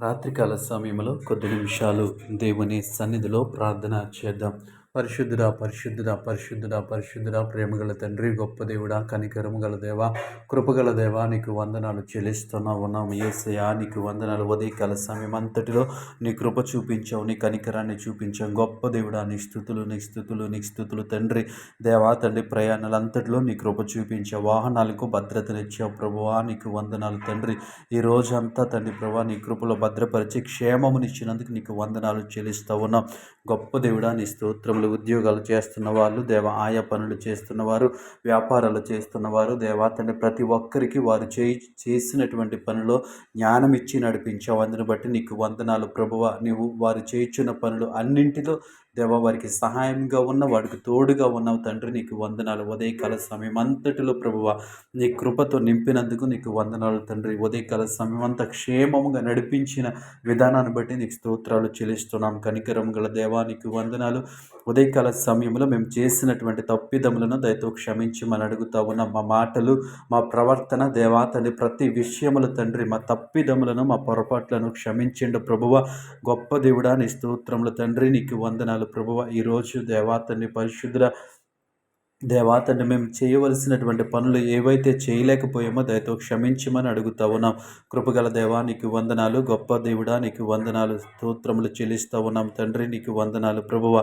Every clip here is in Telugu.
రాత్రికాల సమయంలో కొద్ది నిమిషాలు దేవుని సన్నిధిలో ప్రార్థన చేద్దాం. పరిశుద్ధుడా పరిశుద్ధుడా పరిశుద్ధుడా పరిశుద్ధుడా ప్రేమగల తండ్రి గొప్ప దేవుడా కనికరము గల దేవా కృపగల దేవా నీకు వందనాలు చెల్లిస్తున్నా ఉన్నాము. ఏసయా నీకు వందనాలు ఉదయకాల సమయం అంతటిలో నీ కృప చూపించావు నీ కనికరాన్ని చూపించావు. గొప్ప దేవుడా నీ స్థుతులు నీ స్థుతులు నీ స్థుతులు తండ్రి. దేవా తండ్రి ప్రయాణాలంతటిలో నీ కృప చూపించావు. వాహనాలకు భద్రతనిచ్చావు ప్రభువా నీకు వందనాలు తండ్రి. ఈ రోజంతా తండ్రి ప్రభా నీ కృపలో భద్రపరిచి క్షేమమునిచ్చినందుకు నీకు వందనాలు చెల్లిస్తా ఉన్నాం. గొప్ప దేవుడా నీ స్తోత్రం ఉద్యోగాలు చేస్తున్న వాళ్ళు దేవ ఆయా పనులు చేస్తున్నవారు వ్యాపారాలు చేస్తున్నవారు దేవా తండ్రి ప్రతి ఒక్కరికి వారు చేయి చేసినటువంటి పనిలో జ్ఞానం ఇచ్చి నడిపించావు అందుని బట్టి నీకు వందనాలు. ప్రభువ నీవు వారు చేయించిన పనులు అన్నింటిలో దేవ వారికి సహాయంగా ఉన్న వాడికి తోడుగా ఉన్నావు. తండ్రి నీకు వందనాలు. ఉదయకాల సమయం అంతటిలో ప్రభువ నీ కృపతో నింపినందుకు నీకు వందనాలు. తండ్రి ఉదయకాల సమయం అంతా క్షేమముగా నడిపించిన విధానాన్ని బట్టి నీకు స్తోత్రాలు చెల్లిస్తున్నాం. కనికరం గల దేవానికి వందనాలు. ఉదయకాల సమయంలో మేము చేసినటువంటి తప్పిదములను దయతో మనం అడుగుతా ఉన్నాం. మా మాటలు మా ప్రవర్తన దేవా తండ్రి ప్రతి విషయములు తండ్రి మా తప్పిదములను మా పొరపాట్లను క్షమించండు ప్రభువ. గొప్ప దేవుడా నీ స్తోత్రములు తండ్రి నీకు వందనాలు ప్రభువ. ఈరోజు దేవాతని పరిశుద్ధ దేవా తండ్రి మేము చేయవలసినటువంటి పనులు ఏవైతే చేయలేకపోయామో దయతో క్షమించమని అడుగుతా ఉన్నాం. కృపగల దేవా నీకు వందనాలు. గొప్ప దేవుడా నీకు వందనాలు. స్తోత్రములు చెల్లిస్తూ ఉన్నాం తండ్రి నీకు వందనాలు. ప్రభువ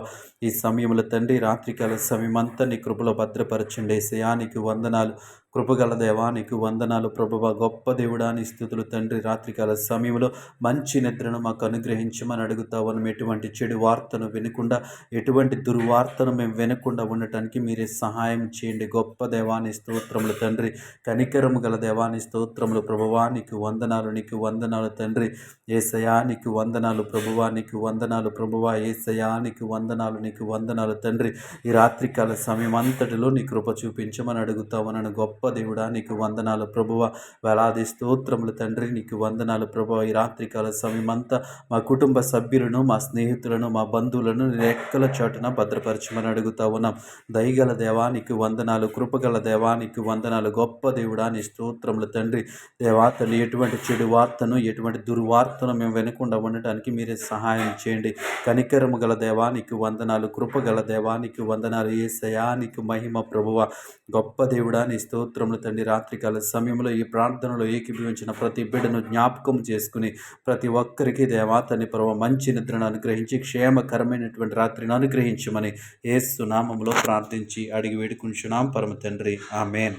ఈ సమయంలో తండ్రి రాత్రికాల సమయం అంతా నీ కృపలో భద్రపరచండి. శయానికి వందనాలు. కృపగల దేవానికి వందనాలు. ప్రభువ గొప్ప దేవుడాని స్థుతులు తండ్రి రాత్రికాల సమయంలో మంచి నిద్రను మాకు అనుగ్రహించమని అడుగుతా ఎటువంటి చెడు వార్తను వినకుండా ఎటువంటి దుర్వార్తను మేము వినకుండా ఉండటానికి మీరే సహాయం చేయండి. గొప్ప దేవాని స్తోత్రములు తండ్రి. కనికరము గల దేవాని స్తోత్రములు ప్రభువానికి వందనాలు నీకు వందనాలు తండ్రి. ఏసయా నీకు వందనాలు ప్రభువా నీకు వందనాలు ప్రభువా. ఏసయా నీకు వందనాలు నీకు వందనాలు తండ్రి. ఈ రాత్రికాల సమయం అంతటిలో నీ కృప చూపించమని అడుగుతామనని గొప్ప దేవుడా నీకు వందనాలు ప్రభువ. వేలాది స్తోత్రములు తండ్రి నీకు వందనాలు ప్రభువ. ఈ రాత్రికాల సమయం అంతా మా కుటుంబ సభ్యులను మా స్నేహితులను మా బంధువులను రెక్కల చాటున భద్రపరచమని అడుగుతా ఉన్నాం. దయగల దేవానికి వందనాలు కృపగల దేవానికి వందనాలు గొప్ప దేవుడా నీ స్తోత్రములు తండ్రి. దేవా తల్లి ఎటువంటి చెడు వార్తను ఎటువంటి దుర్వార్తను మేము వెనకుండా ఉండటానికి మీరే సహాయం చేయండి. కనికరము గల దేవానికి వందనాలు కృపగల దేవానికి వందనాలు ఏసయా నీకు మహిమ ప్రభువ. గొప్ప దేవుడా నీ స్తోత్ర స్తోత్రములు తండ్రి. రాత్రికాల సమయంలో ఈ ప్రార్థనలో ఏకీభవించిన ప్రతి బిడ్డను జ్ఞాపకం చేసుకుని ప్రతి ఒక్కరికి దేవాతని పరమ మంచి నిద్రను అనుగ్రహించి క్షేమకరమైనటువంటి రాత్రిని అనుగ్రహించమని ఏసు నామంలో ప్రార్థించి అడిగి వేడుకుంటున్నాం పరమ తండ్రి. ఆమెన్.